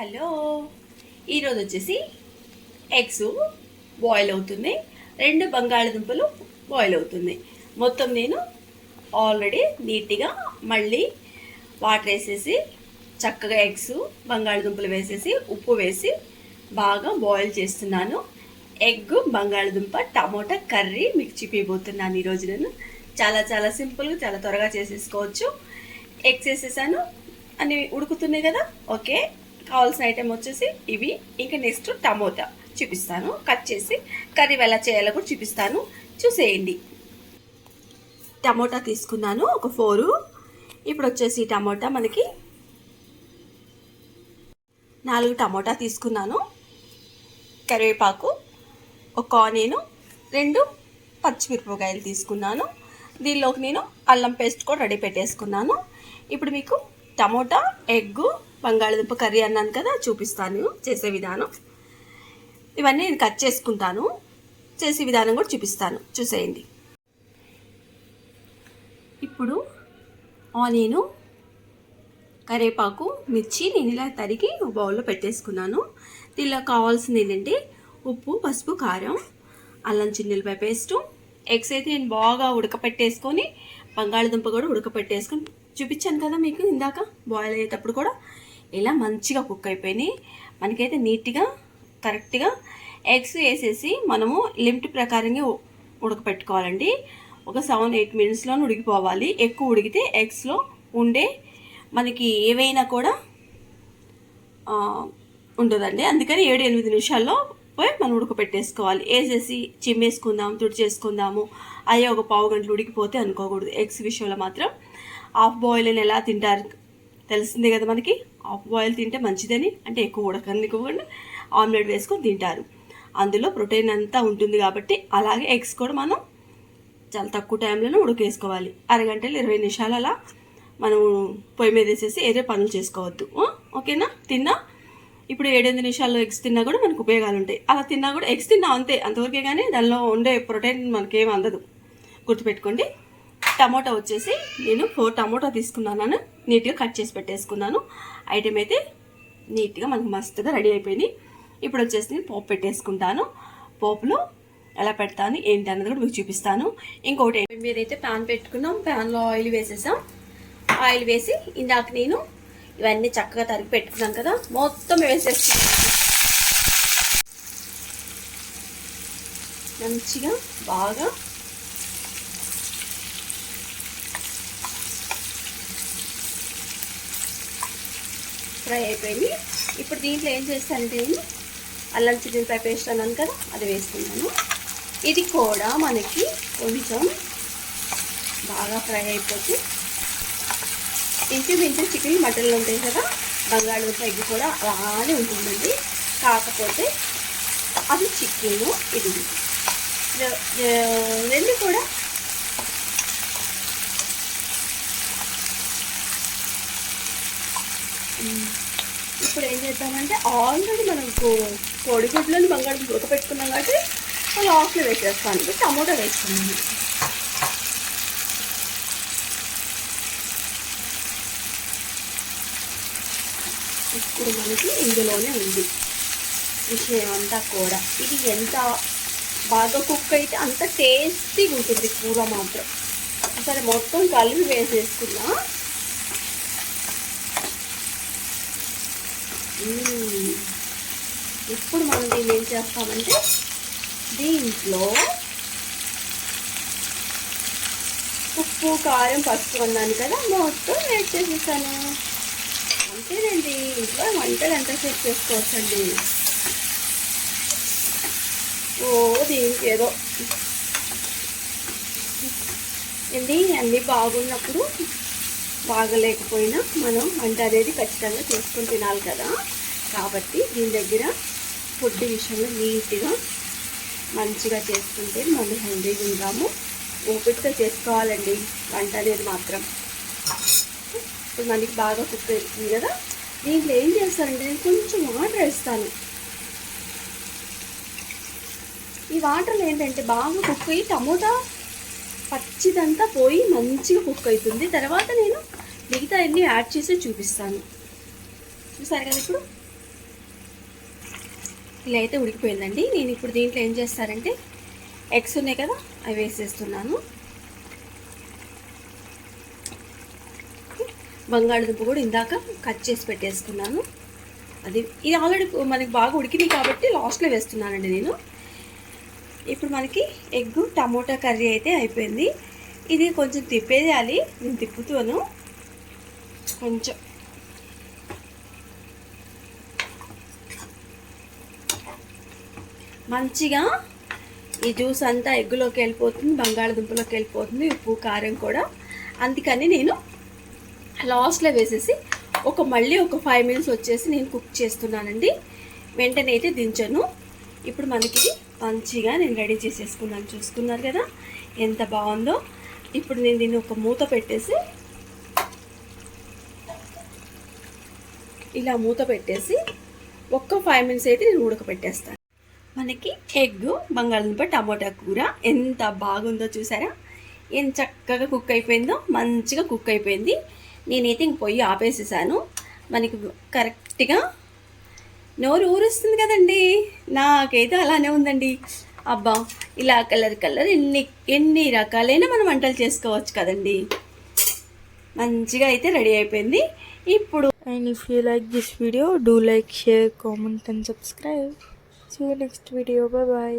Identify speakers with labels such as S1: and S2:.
S1: Hello. ఈరోజు వచ్చేసి eggs boil అవుతుంది రెండు బంగాళదుంపలు బాయిల్ అవుతున్నాయి. మొత్తం నేను ఆల్రెడీ నీట్గా మళ్ళీ వాటర్ వేసేసి చక్కగా ఎగ్స్ బంగాళదుంపలు వేసేసి ఉప్పు వేసి బాగా బాయిల్ చేస్తున్నాను. ఎగ్ బంగాళదుంప టమోటా కర్రీ మీకు చూపిపోతున్నాను ఈరోజు నేను. చాలా చాలా సింపుల్గా చాలా త్వరగా చేసేసుకోవచ్చు. ఎగ్స్ వేసేసాను. అన్నీ ఉడుకుతున్నాయి కదా? ఓకే. కావాల్సిన ఐటెం వచ్చేసి ఇవి. ఇంకా నెక్స్ట్ టమోటా చూపిస్తాను. కట్ చేసి కర్రీ ఎలా చేయాలో కూడా చూపిస్తాను. చూసేయండి. టమోటా తీసుకున్నాను ఒక ఫోరు. ఇప్పుడు వచ్చేసి టమోటా మనకి నాలుగు టమోటా తీసుకున్నాను. కరివేపాకు ఒక ఆనియన్ రెండు పచ్చిమిరపకాయలు తీసుకున్నాను. దీనిలోకి నేను అల్లం పేస్ట్ కూడా రెడీ పెట్టేసుకున్నాను. ఇప్పుడు మీకు టమోటా ఎగ్గు బంగాళదుంప కర్రీ అన్నాను కదా చూపిస్తాను చేసే విధానం. ఇవన్నీ నేను కట్ చేసుకుంటాను. చేసే విధానం కూడా చూపిస్తాను. చూసేయండి. ఇప్పుడు ఆనియను కరివేపాకు మిర్చి నేను ఇలా తరిగి ఒక బౌల్లో పెట్టేసుకున్నాను. దీనిలో కావాల్సింది ఏంటంటే ఉప్పు పసుపు కారం అల్లం చిన్నులపై పేస్టు. ఎగ్స్ అయితే నేను బాగా ఉడకపెట్టేసుకొని బంగాళదుంప కూడా ఉడకపెట్టేసుకొని చూపించాను కదా మీకు ఇందాక బాయిల్ అయ్యేటప్పుడు కూడా. ఇలా మంచిగా కుక్ అయిపోయినాయి. మనకైతే నీట్గా కరెక్ట్గా ఎగ్స్ వేసేసి మనము లిమిట్ ప్రకారంగా ఉడకపెట్టుకోవాలండి. ఒక సెవెన్ ఎయిట్ మినిట్స్లో ఉడికిపోవాలి. ఎక్కువ ఉడికితే ఎగ్స్లో ఉండే మనకి ఏవైనా కూడా ఉంటుందండి అందుకని ఏడు ఎనిమిది నిమిషాల్లో పోయి మనం ఉడకపెట్టేసుకోవాలి. వేసేసి చిమ్మేసుకుందాం తుడిచేసుకుందాము. అయ్యే ఒక పావు గంటలు ఉడికిపోతే అనుకోకూడదు. ఎగ్స్ విషయంలో మాత్రం హాఫ్ బాయిల్ అని ఎలా తింటారు తెలిసిందే కదా మనకి? హాఫ్ బాయిల్ తింటే మంచిదని. అంటే ఎక్కువ ఉడకనివ్వకుండా ఆమ్లెట్ వేసుకొని తింటారు. అందులో ప్రోటీన్ అంతా ఉంటుంది కాబట్టి అలాగే ఎగ్స్ కూడా మనం చాలా తక్కువ టైంలోనే ఉడకేసుకోవాలి. అరగంటలు ఇరవై నిమిషాలు అలా మనం పొయ్యి మీద వేసేసి ఏరే పనులు చేసుకోవద్దు. ఓకేనా? తిన్నా? ఇప్పుడు ఏడెనిమిది నిమిషాల్లో ఎగ్స్ తిన్నా కూడా మనకు ఉపయోగాలు ఉంటాయి. అలా తిన్నా కూడా ఎగ్స్ తిన్నా అంతే. అంతవరకే కానీ దానిలో ఉండే ప్రోటీన్ మనకేం అందదు. గుర్తుపెట్టుకోండి. టమోటా వచ్చేసి నేను ఫోర్ టమోటా తీసుకున్నాను. నీట్గా కట్ చేసి పెట్టేసుకున్నాను. ఐటెం అయితే నీట్గా మనకు మస్తుగా రెడీ అయిపోయింది. ఇప్పుడు వచ్చేసి నేను పోపు పెట్టేసుకుంటాను. పోపులో ఎలా పెడతాను ఏంటి అన్నది కూడా మీకు చూపిస్తాను. ఇంకోటి మీరైతే ప్యాన్ పెట్టుకున్నాం. ప్యాన్లో ఆయిల్ వేసేసాం. ఆయిల్ వేసి ఇందాక నేను ఇవన్నీ చక్కగా తరిగి పెట్టుకున్నాను కదా మొత్తం వేసేస్తున్నాను మంచిగా బాగా ఫ్రై అయిపోయింది. ఇప్పుడు దీంట్లో ఏం చేస్తానంటే నేను అల్లం చికెన్ పేస్ట్ అన్నాను కదా అది వేసుకున్నాను. ఇది కూడా మనకి కొంచెం బాగా ఫ్రై అయిపోతే ఇంచుమించు చికెన్ మటన్లు ఉంటాయి కదా బంగాళదుంప ఎగ్ కూడా అలానే ఉంటుందండి. కాకపోతే అది చికెన్ ఇది. రెండు కూడా ఇప్పుడు చేద్దామంటే ఆల్రెడీ మనం కోడిగుడ్లను బంగాళదుంప ఉడకపెట్టుకున్నాం కాబట్టి లాస్ట్లో వేసేస్తాను. టమోటా వేసుకున్నాను ఇప్పుడు మనకి ఇందులోనే ఉంది విషయం అంతా కూడా. ఇది ఎంత బాగా కుక్ అయితే అంత టేస్టీగా ఉంటుంది కూర మాత్రం. సరే మొత్తం కలిపి వేసేసుకున్నా ఇప్పుడు మనం దీన్ని ఏం చేస్తామంటే దీంట్లో ఉప్పు కారం పసుపు అన్నాను కదా మొత్తం వేట్ చేసేసాను. అంతేనండి ఇంట్లో వంటలు ఎంత సెట్ చేసుకోవచ్చండి? ఓ దీనికి ఏదో. ఏంటి అన్నీ బాగున్నప్పుడు బాగలేకపోయినా మనం వంట అనేది ఖచ్చితంగా చేసుకొని తినాలి కదా. కాబట్టి దీని దగ్గర ఫుడ్ విషయంలో నీట్గా మంచిగా చేసుకుంటే మనం హెల్దీగా ఉంటాము. ఓపికతో చేసుకోవాలండి. వంట అనేది మాత్రం. ఇప్పుడు మనకి బాగా కుక్ అవుతుంది కదా. దీంట్లో ఏం చేస్తానంటే నేను కొంచెం వాటర్ వేస్తాను. ఈ వాటర్లో ఏంటంటే బాగా కుక్ అయ్యి టమోటా పచ్చిదంతా పోయి మంచిగా కుక్ అవుతుంది. తర్వాత నేను మిగతా అన్నీ యాడ్ చేసి చూపిస్తాను. చూసారు కదా ఇప్పుడు? ఇలా అయితే ఉడికిపోయిందండి. నేను ఇప్పుడు దీంట్లో ఏం చేస్తారంటే ఎగ్స్ ఉన్నాయి కదా అవి వేసేస్తున్నాను. బంగాళదుంప కూడా ఇందాక కట్ చేసి పెట్టేసుకున్నాను. అది ఇది ఆల్రెడీ మనకి బాగా ఉడికింది కాబట్టి లాస్ట్లో వేస్తున్నానండి నేను. ఇప్పుడు మనకి ఎగ్ టమోటా కర్రీ అయితే అయిపోయింది. ఇది కొంచెం తిప్పేయాలి. నేను తిప్పుతాను. కొంచెం మంచిగా ఈ జ్యూస్ అంతా ఎగ్గులోకి వెళ్ళిపోతుంది బంగాళదుంపలోకి వెళ్ళిపోతుంది ఉప్పు కారం కూడా. అందుకని నేను లాస్ట్లో వేసేసి ఒక మళ్ళీ ఒక ఫైవ్ మినిట్స్ వచ్చేసి నేను కుక్ చేస్తున్నానండి. వెంటనే అయితే దించను. ఇప్పుడు మనకి మంచిగా నేను రెడీ చేసేసుకున్నాను. చూసుకున్నారు కదా? ఎంత బాగుందో. ఇప్పుడు నేను దీన్ని ఒక మూత పెట్టేసి ఇలా మూత పెట్టేసి ఒక్క ఫైవ్ మినిట్స్ అయితే నేను ఉడకపెట్టేస్తాను. మనకి ఎగ్ బంగాళదుంప టమాటా కూర ఎంత బాగుందో చూసారా? ఎంత చక్కగా కుక్ అయిపోయిందో మంచిగా కుక్ అయిపోయింది. నేనైతే ఇంక పొయ్యి ఆపేసేసాను. మనకి కరెక్ట్గా నోరు ఊరుస్తుంది కదండి. నాకైతే అలానే ఉందండి. అబ్బా ఇలా కలర్ కలర్ ఎన్ని ఎన్ని రకాలైన మనం వంటలు చేసుకోవచ్చు కదండి. మంచిగా అయితే రెడీ అయిపోయింది. ఇప్పుడు
S2: and if you like this video do like share comment and subscribe so next video bye